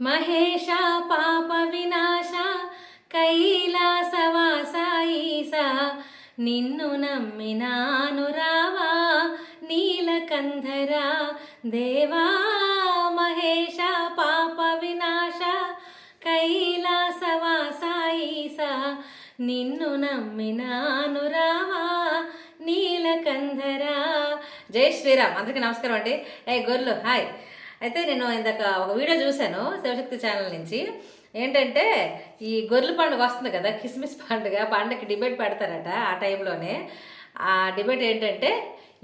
మహేష పాప వినాశ కైలాసవాసాయిస నిన్ను నమ్మినాను రావా నీలకంధర. దేవా మహేష పాప వినాశ కైలాసవాసాయిస నిన్ను నమ్మినాను రావా నీలకంధర. జై శ్రీరామ్. అందరికీ నమస్కారం అండి. ఏ గొర్రెలు హాయ్. అయితే నేను ఇందాక ఒక వీడియో చూశాను శివశక్తి ఛానల్ నుంచి. ఏంటంటే ఈ గొర్రెల పండుగ వస్తుంది కదా కిస్మిస్ పండుగ పండుగకి డిబేట్ పెడతారట ఆ టైంలోనే. ఆ డిబేట్ ఏంటంటే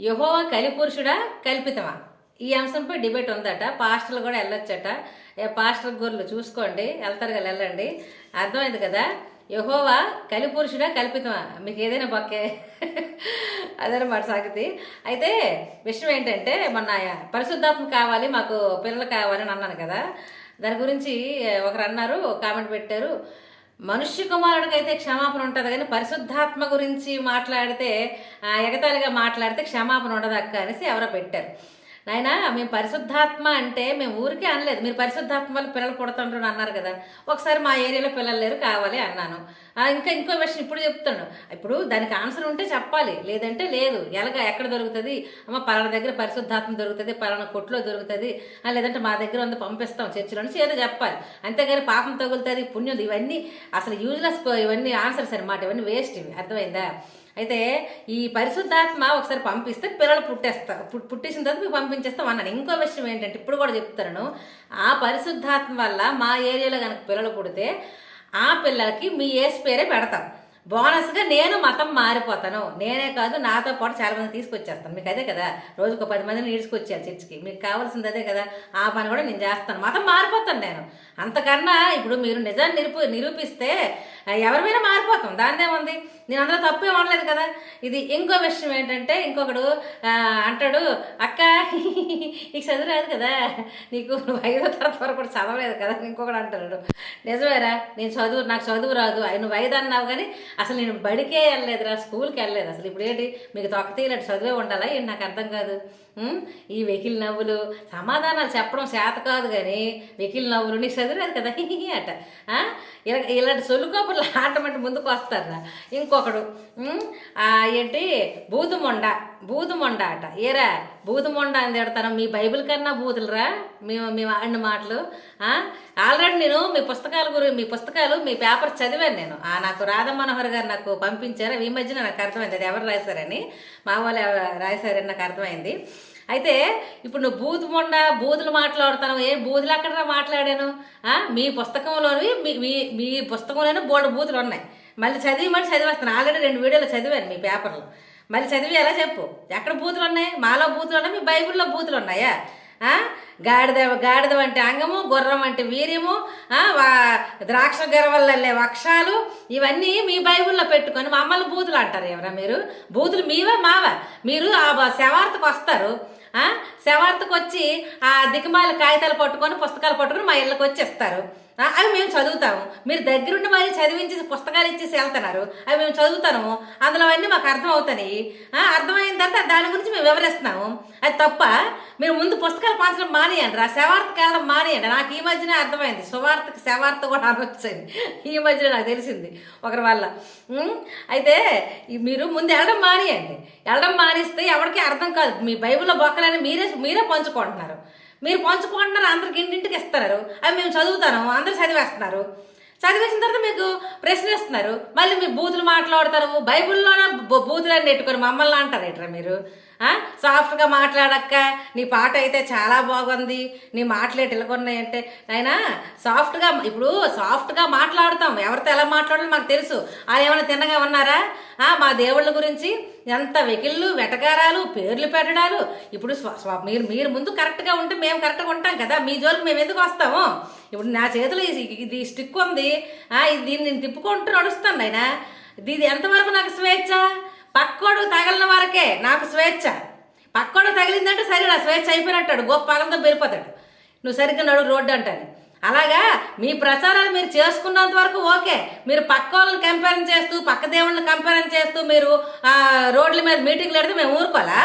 యహోవా కలిపురుషుడా కల్పితమా? ఈ అంశంపై డిబేట్ ఉందట పాస్టర్లు కూడా వెళ్ళొచ్చట. ఏ పాస్టర్ గొర్రెలు చూసుకోండి వెళ్తారు కదా వెళ్ళండి. అర్థమైంది కదా? యహోవా కలిపురుషుడా కల్పితమా? మీకు ఏదైనా పక్కే అదనమాట సంగతి. అయితే విషయం ఏంటంటే మొన్న పరిశుద్ధాత్మ కావాలి మాకు పిల్లలు కావాలి అని అన్నాను కదా. దాని గురించి ఒకరు అన్నారు కామెంట్ పెట్టారు. మనుష్య కుమారుడికి అయితే క్షమాపణ ఉంటుంది కానీ పరిశుద్ధాత్మ గురించి మాట్లాడితే ఆ, ఎగతాళిగా మాట్లాడితే క్షమాపణ ఉండదు అక్క అనేసి ఎవరో పెట్టారు. నాయన మేము పరిశుద్ధాత్మ అంటే మేము ఊరికే అనలేదు. మీరు పరిశుద్ధాత్మ వల్ల పిల్లలు పుడతాండ్రు అన్నారు కదా. ఒకసారి మా ఏరియాలో పిల్లలు లేరు కావాలి అన్నాను. ఇంకా ఇంకో విషయం ఇప్పుడు చెప్తాను ఇప్పుడు దానికి ఆన్సర్ ఉంటే చెప్పాలి. లేదంటే లేదు. ఎలాగ ఎక్కడ దొరుకుతుంది? అమ్మ పలానా దగ్గర పరిశుద్ధాత్మ దొరుకుతుంది పలానా కొట్లో దొరుకుతుంది. లేదంటే మా దగ్గర ఉంది పంపిస్తాం చర్చిలో నుంచి ఏదో చెప్పాలి. అంతేగాని పాపం తగులుతుంది పుణ్యం ఇవన్నీ అసలు యూజ్లెస్ ఇవన్నీ ఆన్సర్స్ అనమాట ఇవన్నీ వేస్ట్ ఇవి. అర్థమైందా? అయితే ఈ పరిశుద్ధాత్మ ఒకసారి పంపిస్తే పిల్లలు పుట్టేస్తారు పుట్టేసిన తర్వాత మీకు పంపించేస్తాం అన్నాను ఇంకో విషయం ఏంటంటే ఇప్పుడు కూడా చెప్తాను ఆ పరిశుద్ధాత్మ వల్ల మా ఏరియాలో కనుక పిల్లలు పుడితే ఆ పిల్లలకి మీ ఏసు పేరే పెడతాం. బోనస్గా నేను మతం మారిపోతాను. నేనే కాదు నాతో పాటు చాలా మంది తీసుకొచ్చేస్తాను. మీకు అదే కదా రోజుకు పది మందిని ఈడ్చుకొచ్చాను చర్చికి. మీకు కావాల్సింది అదే కదా ఆ పని కూడా నేను చేస్తాను. మతం మారిపోతాను నేను. అంతకన్నా ఇప్పుడు మీరు నిజాన్ని నిరూపి నిరూపిస్తే ఎవరి మీద మారిపోతాం? దాన్నే ఉంది నేను అందులో తప్పే అనలేదు కదా. ఇది ఇంకో విషయం ఏంటంటే ఇంకొకడు అంటాడు అక్క నీకు చదువు రాదు కదా. నీకు ఐదో తరగతి వరకు కూడా చదవలేదు కదా. ఇంకొకడు అంటాడు. నిజమేరా నేను చదువు నాకు చదువు రాదు. నువ్వు ఐదు అన్నావు కానీ అసలు నేను బడికే వెళ్ళలేదురా స్కూల్కి వెళ్ళలేదు. అసలు ఇప్పుడు ఏంటి మీకు తొక్కతీయలేడు చదివే ఉండాలా? ఏంటి నాకు అర్థం కాదు. ఈ వెకిల్ నవ్వులు సమాధానాలు చెప్పడం చేత కాదు కానీ వెకిల్ నవ్వులు నీకు చదివారు కదా. అట. ఇలా ఇలాంటి సొల్లుకోపులు ఆటమంటే ముందుకు వస్తారా? ఇంకో ఒకడు. ఏంటి? బూదుమొండ బూదుమొండ అట. ఏరా? బూదుమొండ అని తిడతాను. మీ బైబిల్ కన్నా బూతులరా మేము మేము ఆడిన మాటలు. ఆల్రెడీ నేను మీ పుస్తకాల గురించి మీ పుస్తకాలు మీ పేపర్ చదివాను నేను. ఆ, నాకు రాధా మనోహర్ గారు నాకు పంపించారు. ఈ మధ్యన నాకు అర్థమైంది. అది ఎవరు రాశారని? మా వాళ్ళు ఎవరు రాశారని నాకు అర్థమైంది. అయితే ఇప్పుడు నువ్వు బూతు మొండ బూతులు మాట్లాడుతాను ఏ బూతులు అక్కడ మాట్లాడాను? మీ పుస్తకంలోని మీ మీ మీ పుస్తకంలోనే బోల్డ్ బూతులు ఉన్నాయి. మళ్ళీ చదివి మళ్ళీ చదివేస్తాను ఆల్రెడీ రెండు వీడియోలు చదివాను మీ పేపర్లో. మళ్ళీ చదివి ఎలా చెప్పు? ఎక్కడ బూతులు ఉన్నాయి? మాలో బూతులు ఉన్నాయి? మీ బైబిల్లో బూతులు ఉన్నాయా? గాడిద గాడిద వంటి అంగము గుర్రం వంటి వీర్యము ద్రాక్ష గర్వల్లే వక్షాలు ఇవన్నీ మీ బైబిల్లో పెట్టుకొని మమ్మల్ని బూతులు అంటారు ఎవరా మీరు? బూతులు మీవా మావా? మీరు ఆ బ- శవార్తకు వస్తారు. ఆ? శవార్తకు వచ్చి ఆ దిగమాల కాగితాలు పట్టుకొని పుస్తకాలు పట్టుకొని మా ఇళ్ళకి వచ్చి ఇస్తారు అవి మేము చదువుతాము. మీరు దగ్గరుండి మరి చదివించి పుస్తకాలు ఇచ్చేసి వెళ్తున్నారు. అవి మేము చదువుతాము. అందులో అన్నీ మాకు అర్థం అవుతాయి అర్థమైన తర్వాత దాని గురించి మేము వివరిస్తున్నాము. అది తప్ప మీరు ముందు పుస్తకాలు పంచడం మానేయండి రా. శవార్తకి వెళ్ళడం మానేయండి. నాకు ఈ మధ్యనే అర్థమైంది. సువార్తకి శవార్త కూడా అనొచ్చింది ఈ మధ్యన నాకు తెలిసింది ఒకరి వల్ల. అయితే మీరు ముందు వెళ్ళడం మానేయండి. వెళ్ళడం మానేస్తే ఎవరికి అర్థం కాదు. మీ బైబిల్లో బొక్కలని మీరే మీరే పంచుకుంటున్నారు. మీరు పంచుకుంటున్నారు అందరికి ఇంటింటికి ఇస్తున్నారు. అవి మేము చదువుతాను అందరు చదివేస్తున్నారు. చదివేసిన తర్వాత మీకు ప్రశ్నిస్తున్నారు. మళ్ళీ మీరు బూతులు మాట్లాడతారు బైబిల్లోనే బూతులు బూతులని నెట్టుకొని మమ్మల్ని అంటారు ఏట్రా మీరు? సాఫ్ట్గా మాట్లాడక్క. నీ పాట అయితే చాలా బాగుంది. నీ మాటలు ఎటు ఇలాగున్నాయంటే సాఫ్ట్గా ఇప్పుడు సాఫ్ట్గా మాట్లాడతాం. ఎవరితో ఎలా మాట్లాడాలో మాకు తెలుసు. వాళ్ళు ఏమైనా తిన్నగా ఉన్నారా? మా దేవుళ్ళ గురించి ఎంత వెకిళ్ళు వెటకారాలు పేర్లు పెట్టడాలు. ఇప్పుడు మీరు మీరు ముందు కరెక్ట్గా ఉంటే మేము కరెక్ట్గా ఉంటాం కదా. మీ జోలికి మేము ఎందుకు వస్తాము? ఇప్పుడు నా చేతిలో ఇది ఇది స్టిక్ ఉంది. దీన్ని నేను తిప్పుకుంటూ నడుస్తాను ఆయన ఇది ఎంతవరకు నాకు స్వేచ్ఛ? పక్కోడు తగలిన వరకే నాకు స్వేచ్ఛ. పక్కోడు తగిలిందంటే సరే నా స్వేచ్ఛ అయిపోయినట్టాడు. గొప్ప పగలతో వెళ్ళిపోతాడు నువ్వు సరిగ్గా నడు రోడ్డు అంటాను. అలాగా మీ ప్రచారాలు మీరు చేసుకున్నంత వరకు ఓకే. మీరు పక్క వాళ్ళని కంపేర్ చేస్తూ పక్క దేవుళ్ళని కంపేర్ చేస్తూ మీరు రోడ్ల మీద మీటింగ్లు పెడితే మేము ఊరుకోవాలా?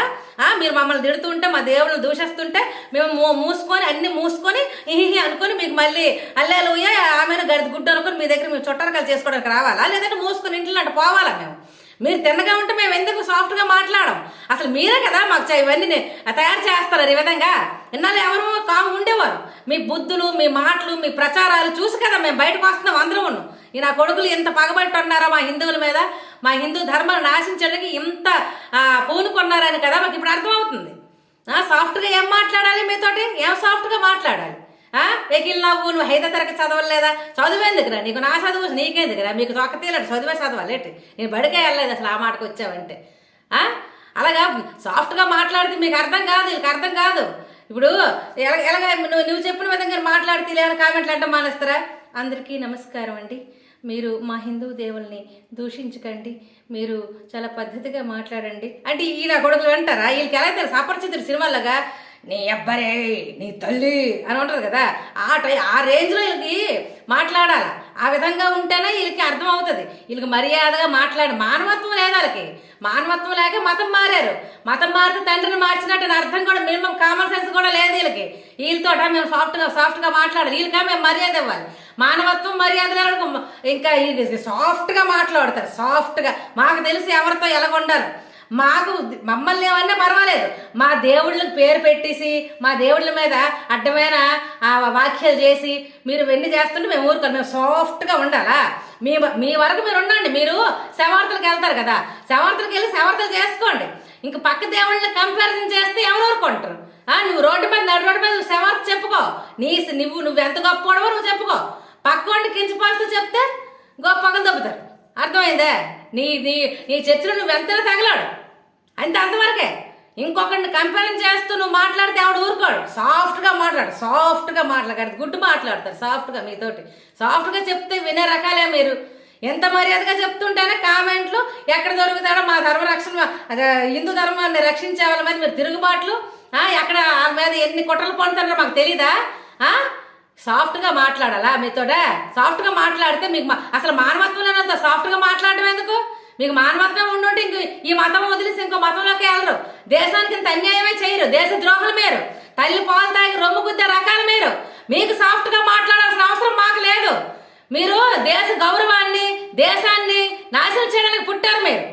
మీరు మమ్మల్ని తిడుతుంటే మా దేవుళ్ళని దూషిస్తుంటే మేము మూ- మూసుకొని అన్ని మూసుకొని ఇహి అనుకొని మీకు మళ్ళీ అల్లేలుయ్య ఆమెను గడిది గుడ్డు అనుకొని మీ దగ్గర మేము చుట్టరకాలు చేసుకోవడానికి రావాలా? లేదంటే మూసుకొని ఇంట్లో అంటే పోవాలా మేము? మీరు తిన్నగా ఉంటే మేము ఎందుకు సాఫ్ట్గా మాట్లాడం అసలు మీరే కదా మాకు ఇవన్నీ తయారు చేస్తారు ఈ విధంగా. ఇన్నాళ్ళు ఎవరు కాము ఉండేవారు. మీ బుద్ధులు మీ మాటలు మీ ప్రచారాలు చూసి కదా మేము బయటకు వస్తున్నాం అందరూ ఉన్నాం ఈ నా కొడుకులు ఇంత పగబట్టి ఉన్నారా మా హిందువుల మీద? మా హిందూ ధర్మాన్ని నాశించడానికి ఇంత పూనుకున్నారని కదా మాకు ఇప్పుడు అర్థమవుతుంది. సాఫ్ట్గా ఏం మాట్లాడాలి మీతోటి? ఏం సాఫ్ట్గా మాట్లాడాలి? ఎకిల్ వెకిల్ నవ్వు నువ్వు ఐదో తరగతి చదవలేదా? చదువేందుకురా? నీకు నా చదువు నీకేందుకురా? మీకు తొక్కతీయలేడు చదివే చదవాలేటి? నేను బడికే వెళ్ళలేదు అసలు ఆ మాటకు వచ్చావంటే. అలాగా సాఫ్ట్గా మాట్లాడితే మీకు అర్థం కాదు వీళ్ళకి అర్థం కాదు. ఇప్పుడు ఎలాగ ఎలాగ నువ్వు నువ్వు చెప్పిన విధంగా మాట్లాడితే ఇలా కామెంట్లు అంటే మానేస్తారా? అందరికీ నమస్కారం అండి. మీరు మా హిందూ దేవుల్ని దూషించకండి. మీరు చాలా పద్ధతిగా మాట్లాడండి. అంటే ఈయన కొడుకులు అంటారా? వీళ్ళకి ఎలా తెలుసు? అపరిచితుడు సినిమాలాగా నీ అబ్బరే నీ తల్లి అని ఉంటుంది కదా ఆ టై ఆ రేంజ్లో వీళ్ళకి మాట్లాడాలి? ఆ విధంగా ఉంటేనే వీళ్ళకి అర్థం అవుతుంది వీళ్ళకి మర్యాదగా మాట్లాడి మానవత్వం లేదు వాళ్ళకి. మానవత్వం లేక మతం మారారు. మతం మారితే తండ్రిని మార్చినట్టు అర్థం కూడా మినిమం కామన్ సెన్స్ కూడా లేదు వీళ్ళకి. వీళ్ళతో మేము సాఫ్ట్గా సాఫ్ట్గా మాట్లాడాలి. వీళ్ళకా మేము మర్యాద ఇవ్వాలి. మానవత్వం మర్యాద లేకుండా ఇంకా సాఫ్ట్గా మాట్లాడతారు. సాఫ్ట్గా మాకు తెలిసి ఎవరితో ఎలాగొండాలి మాకు మమ్మల్ని ఏమన్నా పర్వాలేదు మా దేవుళ్ళకి పేరు పెట్టేసి మా దేవుళ్ళ మీద అడ్డమైన ఆ వాక్యాలు చేసి మీరు వెన్ని చేస్తుంటే మేము ఊరుకోం మేము సాఫ్ట్గా ఉండాలా? మీ మీ వరకు మీరు ఉండండి. మీరు శవార్తలకు వెళ్తారు కదా. శవార్తలకు వెళ్ళి శవార్తలు చేసుకోండి. ఇంక పక్క దేవుళ్ళని కంపారిజన్ చేస్తే ఎవరు ఊరుకుంటారు? ఆ, నువ్వు రోడ్డు మీద నడు రోడ్డు మీద నువ్వు శవార్త చెప్పుకో. నీ నువ్వు నువ్వు ఎంత గొప్ప నువ్వు చెప్పుకో. పక్క వాడిని కించపాస్తూ చెప్తే గొప్పగా దొబ్బుతారు. అర్థమైందా? నీ నీ నీ చర్చలు నువ్వు ఎంతలో తగలాడు. అంతే అంతవరకే. ఇంకొకరిని కంపేర్ చేస్తూ నువ్వు మాట్లాడితే ఆవిడ ఊరుకోడు. సాఫ్ట్గా మాట్లాడు సాఫ్ట్గా మాట్లాడదు గుడ్డు మాట్లాడతారు సాఫ్ట్గా మీతోటి. సాఫ్ట్గా చెప్తే వినే రకాలే మీరు. ఎంత మర్యాదగా చెప్తుంటేనే కామెంట్లు ఎక్కడ దొరుకుతాడో మా ధర్మ రక్షణ హిందూ ధర్మాన్ని రక్షించే వాళ్ళ మీద మీరు తిరుగుబాట్లు. ఎక్కడ వాళ్ళ మీద ఎన్ని కుట్రలు పొందుతారో మాకు తెలీదా? ఆ? సాఫ్ట్గా మాట్లాడాలా మీతోడే సాఫ్ట్గా మాట్లాడితే మీకు అసలు మానవత్వం లేనంత సాఫ్ట్గా మాట్లాడడం ఎందుకు? మీకు మానవత్వం ఉండుంటే ఇంక ఈ మతం వదిలేసి ఇంకో మతంలోకి వెళ్ళరు. దేశానికి ఇంత అన్యాయమే చేయరు. దేశ ద్రోహులు మీరు. తల్లి పాలు తాగి రొమ్ము గుద్దే రకాలు మీరు. మీకు సాఫ్ట్గా మాట్లాడాల్సిన అవసరం మాకు లేదు. మీరు దేశ గౌరవాన్ని దేశాన్ని నాశనం చేయడానికి పుట్టారు మీరు.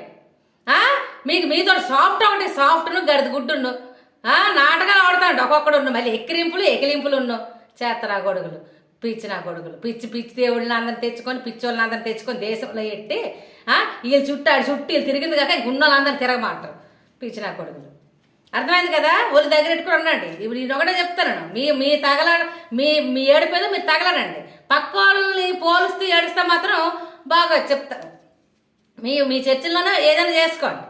మీకు మీతో సాఫ్ట్ ఒకటి సాఫ్ట్ను గడిది గుడ్డుండు నాటకాలు ఆడుతాడు ఒక్కొక్కడు మళ్ళీ ఎక్కిరింపులు ఎకిలింపులు ఉన్నావు చేతనా గొడుగులు పిచ్చి నా గొడుగులు. పిచ్చి పిచ్చి దేవుళ్ళని అందరిని తెచ్చుకొని పిచ్చోళ్ళని అందరిని తెచ్చుకొని దేశంలో ఎట్టి వీళ్ళు చుట్టాడు చుట్టూ వీళ్ళు తిరిగింది కాక గున్నోళ్ళందరిని తిరగమంటారు పిచ్చి నా కొడుకులు అర్థమైంది కదా? ఒళ్ళు దగ్గర పెట్టుకుని ఉండండి. ఇప్పుడు నేను ఒకటే చెప్తాను మీ మీ తగల మీ మీ ఏడిపోయేది మీరు తగలనండి. పక్క వాళ్ళని పోలుస్తూ ఏడిస్తే మాత్రం బాగా చెప్తారు. మీ మీ చర్చిల్లోనే ఏదైనా చేసుకోండి.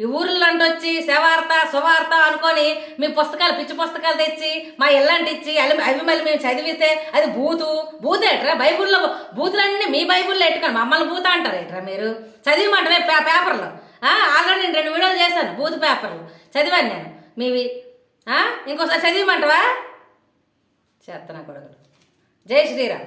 ఈ ఊర్లలో వచ్చి శవార్త సువార్త అనుకొని మీ పుస్తకాలు పిచ్చి పుస్తకాలు తెచ్చి మా ఇల్లంటి ఇచ్చి అవి మళ్ళీ మేము చదివితే అది బూతు. బూత్ ఏట్రా? బైబుల్లో బూతులన్నీ మీ బైబుల్లో ఎట్టుకోండి మమ్మల్ని బూత అంటారు ఏట్రా మీరు? చదివమంటారు పే పేపర్లో. ఆల్రెడీ నేను రెండు వీడియోలు చేశాను బూత్ పేపర్లు. చదివాను నేను. మీవి ఇంకోసారి చదివమంటావా? చేస్తున్నా కొడుకులు. జై శ్రీరామ్.